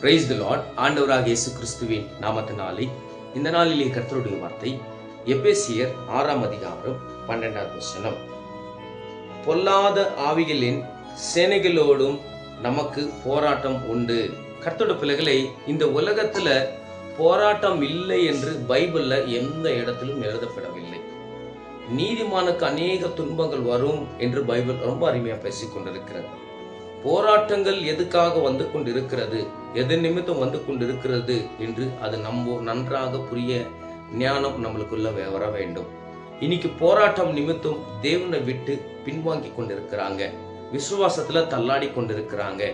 Praise the Lord ஆண்டவராக இயேசு கிறிஸ்துவின் நாமத்தினாலே இந்த நாளிலே கர்த்தருடைய வார்த்தை எபேசியர் ஆறாம் அதிகாரம் பன்னெண்டாவது வசனம். பொல்லாத ஆவிகளின் சேனைகளோடும் நமக்கு போராட்டம் உண்டு. கர்த்தோட பிள்ளைகளை இந்த உலகத்துல போராட்டம் இல்லை என்று பைபிள்ல எந்த இடத்திலும் எழுதப்படவில்லை. நீதிமானுக்கு அநேக துன்பங்கள் வரும் என்று பைபிள் ரொம்ப அருமையா பேசிக் கொண்டிருக்கிறது போராட்டங்கள் எதுக்காக வந்து கொண்டிருக்கிறது? எது நிமித்தம் வந்து கொண்டிருக்கிறது என்று அது நம்ம நன்றாக புரிய ஞானம் நம்மளுக்குள்ள வர வேண்டும். இன்னைக்கு போராட்டம் நிமித்தம் தேவனை விட்டு பின்வாங்கி கொண்டிருக்கிறாங்க. விசுவாசத்துல தள்ளாடி கொண்டிருக்கிறாங்க.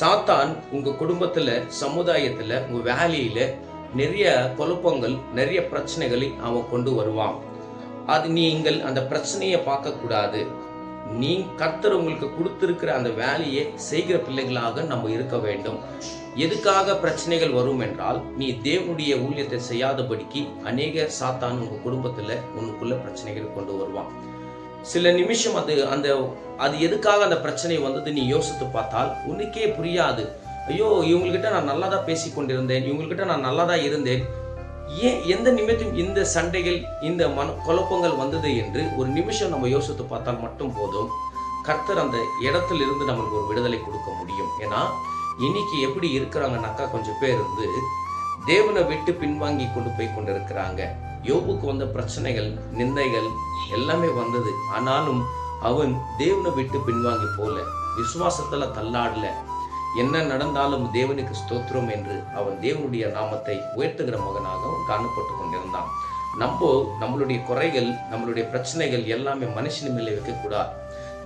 சாத்தான் உங்க குடும்பத்துல சமுதாயத்துல உங்க வேலையில நிறைய குழப்பங்கள் நிறைய பிரச்சனைகளை அவன் கொண்டு வருவான். அது நீங்கள் அந்த பிரச்சனையை பார்க்க கூடாது நீ கர்த்தர் உங்களுக்கு கொடுத்திருக்கிற அந்த வேலையை செய்கிற பிள்ளைகளாக நம்ம இருக்க வேண்டும். எதுக்காக பிரச்சனைகள் வரும் என்றால் நீ தேவனுடைய ஊழியத்தை செய்யாதபடிக்கு அநேக சாத்தான் உங்கள் குடும்பத்தில் உனக்குள்ள பிரச்சனைகளை கொண்டு வருவான். சில நிமிஷம் அது அந்த அது எதுக்காக அந்த பிரச்சனை வந்தது நீ யோசித்து பார்த்தால் உனக்கே புரியாது. ஐயோ இவங்ககிட்ட நான் நல்லா தான் பேசி கொண்டிருந்தேன் இவங்ககிட்ட நான் நல்லா தான் இருந்தேன் ஏன் எந்த நிமித்தம் இந்த சண்டைகள் இந்த மன குழப்பங்கள் வந்தது என்று ஒரு நிமிஷம் நம்ம யோசித்து பார்த்தால் மட்டும் போதும். கர்த்தர் அந்த இடத்துல இருந்து நம்மளுக்கு ஒரு விடுதலை கொடுக்க முடியும். ஏன்னா இன்னைக்கு எப்படி இருக்கிறாங்கனாக்கா கொஞ்சம் பேர் இருந்து தேவனை விட்டு பின்வாங்கி கொண்டு போய் கொண்டிருக்கிறாங்க. யோபுக்கு வந்த பிரச்சனைகள் நிந்தைகள் எல்லாமே வந்தது. ஆனாலும் அவன் தேவனை விட்டு பின்வாங்கி போல விசுவாசத்துல தள்ளாடல. என்ன நடந்தாலும் தேவனுக்கு ஸ்தோத்திரம் என்று அவன் தேவனுடைய நாமத்தை உயர்த்துகிற மகனாக அவன் காணப்பட்டு கொண்டிருந்தான் நம்ம நம்மளுடைய குறைகள் நம்மளுடைய பிரச்சனைகள் எல்லாமே மனுஷன் மேலே வைக்கக்கூடாது.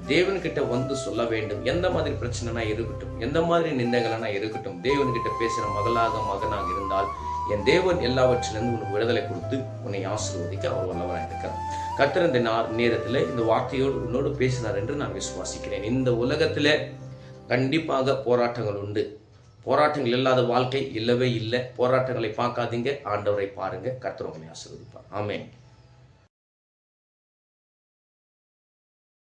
தேவன்கிட்ட வந்து சொல்ல வேண்டும். எந்த மாதிரி பிரச்சனைனா இருக்கட்டும் எந்த மாதிரி நிந்தைகளனா இருக்கட்டும் தேவன்கிட்ட பேசுகிற மகளாக மகனாக இருந்தால் என் தேவன் எல்லாவற்றிலிருந்து உனக்கு விடுதலை கொடுத்து உன்னை ஆசீர்வதிக்க அவர் வல்லவராக இருக்கிறார் கர்த்தர் இந்த நேரத்தில் இந்த வார்த்தையோடு உன்னோடு பேசினார் என்று நான் விசுவாசிக்கிறேன். இந்த உலகத்தில் கண்டிப்பாக போராட்டங்கள் உண்டு. போராட்டங்கள் இல்லாத வாழ்க்கை இல்லவே இல்லை. போராட்டங்களை பார்க்காதீங்க. ஆண்டவரை பாருங்க. கர்த்தர் உங்களை ஆசீர்வதிப்பார். ஆமேன்.